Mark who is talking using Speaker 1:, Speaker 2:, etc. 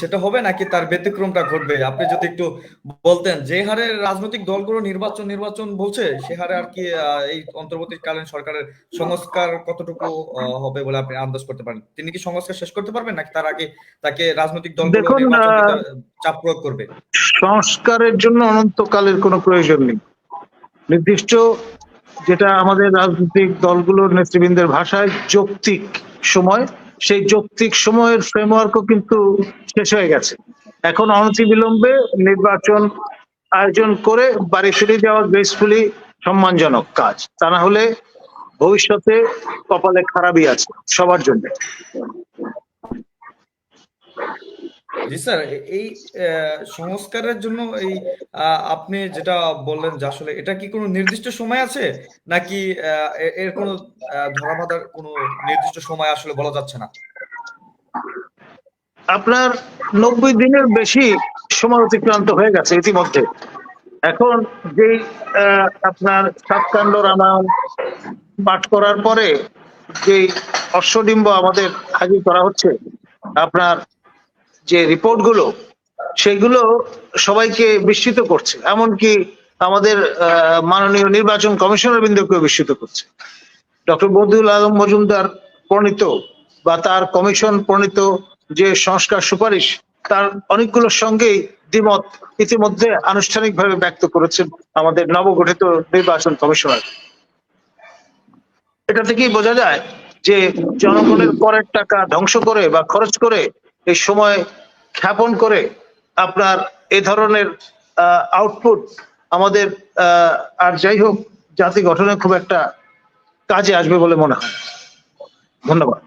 Speaker 1: সেটা হবে নাকি তার ব্যতিক্রমটা ঘটবে? আপনি যদি একটু বলতেন যে হারে রাজনৈতিক দলগুলো নির্বাচন নির্বাচন বলছে সে হারে আর কি এই অন্তর্বর্তীকালীন সরকারের সংস্কার কতটুকু হবে বলে আপনি আন্দাজ করতে পারেন? তিনি কি সংস্কার শেষ করতে পারবেন নাকি তার আগে তাকে রাজনৈতিক দিতে চাপ প্রয়োগ করবে?
Speaker 2: সংস্কারের জন্য অনন্তকালের কোনো প্রয়োজন নেই। নির্দিষ্ট যেটা আমাদের রাজনৈতিক দলগুলোর নেতৃবৃন্দের ভাষায় যৌক্তিক সময় সেই যৌক্তিক সময়ের ফ্রেমওয়ার্কও কিন্তু শেষ হয়ে গেছে। এখন অনতি বিলম্বে নির্বাচন আয়োজন করে বাড়ি ফিরে যাওয়া গ্রেসফুলি সম্মানজনক কাজ। তা না হলে ভবিষ্যতে কপালে খারাপই আছে সবার জন্য।
Speaker 1: জি স্যার এই সংস্কারের জন্য এই আপনি যেটা বললেন যে আসলে এটা কি কোনো নির্দিষ্ট সময় আছে? নাকি এর কোনো আহ, ধরাবাঁধার কোনো নির্দিষ্ট সময় আসলে বলা যাচ্ছে না?
Speaker 2: আপনার নব্বই দিনের বেশি সময় অতিক্রান্ত হয়ে গেছে ইতিমধ্যে। এখন যে আপনার সাতকাণ্ড রামায়ণ পাঠ করার পরে যে অশ্বডিম্ব আমাদের হাজির করা হচ্ছে আপনার যে রিপোর্টগুলো, সেগুলো সবাইকে বিস্মিত করছে। এমনকি আমাদের মাননীয় নির্বাচন কমিশনার বৃন্দকেও বিস্মিত করছে। ডক্টর বদিউল আলম মজুমদার প্রণীত বা তার কমিশন প্রণীত যে সংস্কার সুপারিশ, তার অনেকগুলোর সঙ্গেই দ্বিমত ইতিমধ্যে আনুষ্ঠানিকভাবে ব্যক্ত করেছেন আমাদের নবগঠিত নির্বাচন কমিশনার। এটা থেকেই বোঝা যায় যে জনগণের করের টাকা ধ্বংস করে বা খরচ করে এই সময় খ্যাপন করে আপনার এ ধরনের আউটপুট আমাদের আর যাই হোক, জাতি গঠনে খুব একটা কাজে আসবে বলে মনে হয়। ধন্যবাদ।